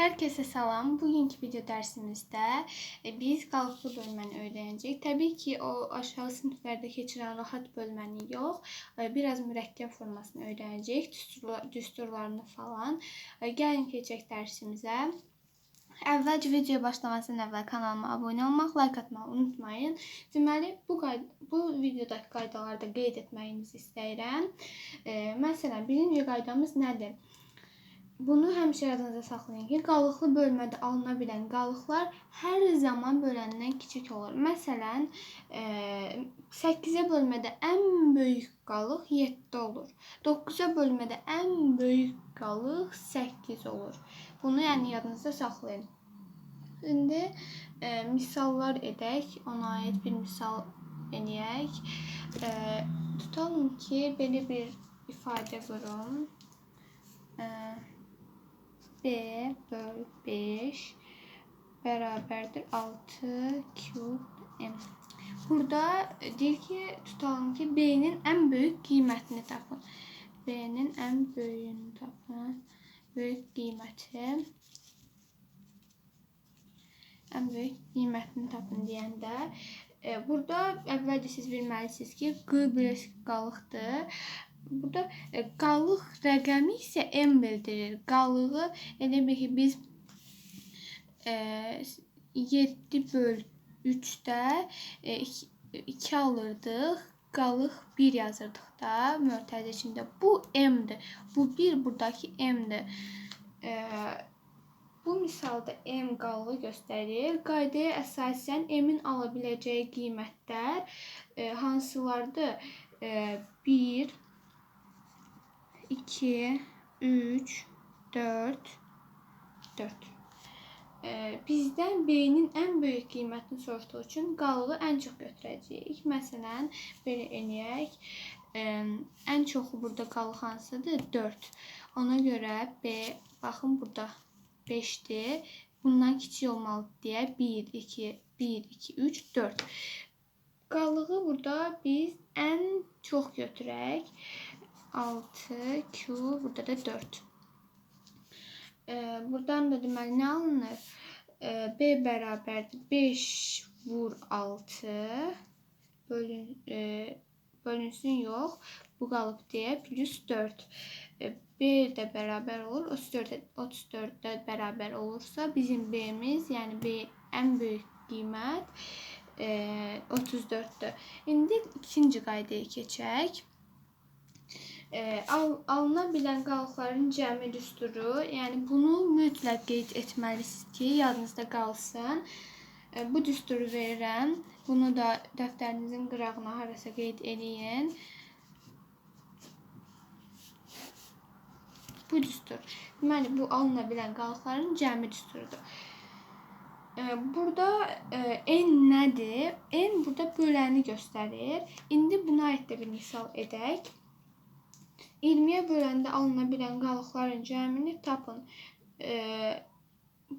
Herkese salam. Bugünkü video dersimizdə e, biz qalıqlı bölməni öyrənəcəyik. Təbii ki, o aşağı siniflərdə keçirən rahat bölməni yox, e, biraz mürəkkəb formasını öyrənəcəyik, düsturlar, düsturlarını falan. E, Gəlin keçək dərsimizə. Əvvəlcə videoya başlamasından əvvəl kanalıma abunə olmaq, like atmağı unutmayın. Deməli, bu qayda, bu videodakı qaydaları da qeyd etməyinizi istəyirəm. E, məsələn, birinci qaydamız nədir? Bunu həmişə yadınızda saxlayın ki, qalıqlı bölmədə alına bilən qalıqlar hər zaman böləndən kiçik olur. Məsələn, 8-ə bölmədə ən böyük qalıq 7 olur. 9-a bölmədə ən böyük qalıq 8 olur. Bunu yəni yadınızda saxlayın. İndi e, misallar edək. Ona aid bir misal eləyək. E, tutalım ki, belə bir ifadə qurum. B böl 5 bərabərdir 6 cube M. Burada deyir ki, tutalım ki, B-nin ən böyük qiymətini tapın. B-nin ən tapın. Böyük qiyməti ən böyük qiymətini tapın deyəndə e, burada əvvəlcə siz bilməlisiniz ki, Q birləşik qalıqdır. Burada e, qalıq rəqəmi isə m bildirir. Qalığı elə bil ki biz e, 7 böl 3-də e, 2 alırdıq. Qalıq 1 yazırdıq da mötərizə içində. Bu m-dir. Bu 1 buradakı m-dir. E, bu misalda m qalığı göstərir. Qaydaya əsasən m-in ala biləcəyi qiymətlər e, hansılardır? E, 1 2, 3, 4, 4. Ee, bizdən B-nin ən böyük qiymətini soruşduğu üçün qalığı ən çox götürəcəyik. Məsələn, belə eləyək. Ee, ən çoxu burada qalıq hansıdır? 4. Ona görə B, baxın burada 5-dir. Bundan kiçik olmalıdır deyə 1, 2, 1, 2, 3, 4. Qalığı burada biz ən çox götürək. 6 Q burada da 4. Ee, buradan da deməli nə alınır? Ee, B bərabərdir 5 vur 6 bölün e, bölünsün yox. Bu qalıb deyə plus 4. E, B də bərabər olur. 34 34 də bərabər olursa bizim B-miz, yəni B ən böyük qiymət e, 34-dür. İndi ikinci qaydaya keçək e, al, alına bilən qalıqların cəmi düsturu, yəni bunu mütləq qeyd etməlisiniz ki, yadınızda qalsın. E, bu düsturu verirəm. Bunu da dəftərinizin qırağına harasa qeyd eləyin. Bu düstur. Deməli, bu alına bilən qalıqların cəmi düsturudur. Burada n nədir? N burada böləni göstərir. İndi buna aid də bir misal edək. 20'ye böləndə alına bilən qalıqların cəmini tapın. E,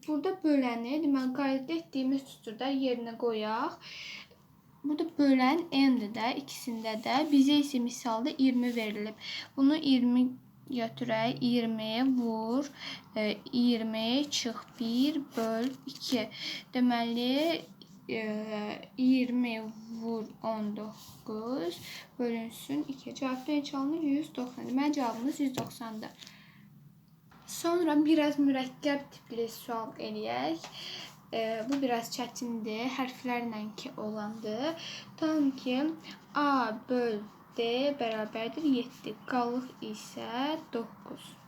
burada böləni, deməli qayda etdiyimiz düsturda yerinə qoyaq. Burada bölən n-dir də, ikisində də. Bizə isə misalda 20 verilib. Bunu 20 götürək. 20 vur 20 e, çıx 1 böl 2. Deməli 20 vur 19 bölünsün 2. Cevapta neçə alınır? 190. Deməli cavabımız 190-dır. Sonra biraz mürəkkəb tipli sual eləyək. E, bu biraz çətindir. Hərflərlə ki olandır. Tam ki A böl D bərabərdir 7. Qalıq isə 9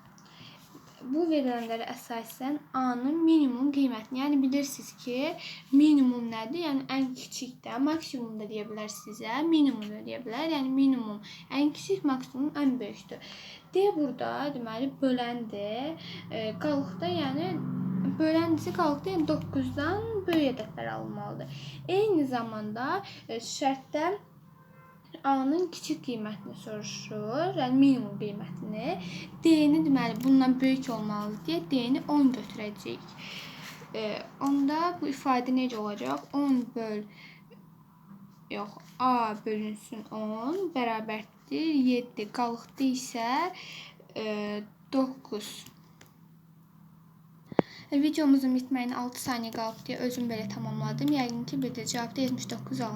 bu verilənlərə əsasən A-nın minimum qiymətini, yəni bilirsiniz ki, minimum nədir? Yəni ən kiçik də, maksimum da deyə bilər sizə, minimum da deyə bilər. Yəni minimum ən kiçik, maksimum ən böyükdür. D burada deməli böləndir. E, qalıqda yəni böləndirsə qalıqda yəni 9-dan böyük ədədlər alınmalıdır. Eyni zamanda e, şərtdə A-nın kiçik qiymətini soruşur, yəni minimum qiymətini. D-ni deməli bundan böyük olmalıdır deyə D-ni 10 götürəcəyik. E, onda bu ifadə necə olacaq? 10 böl yox, A bölünsün 10 bərabərdir 7. Qalıqda isə e, 9 Videomuzun bitməyinə 6 saniyə qalıb deyə özüm belə tamamladım. Yəqin ki, bir də cavabda 79 alınır.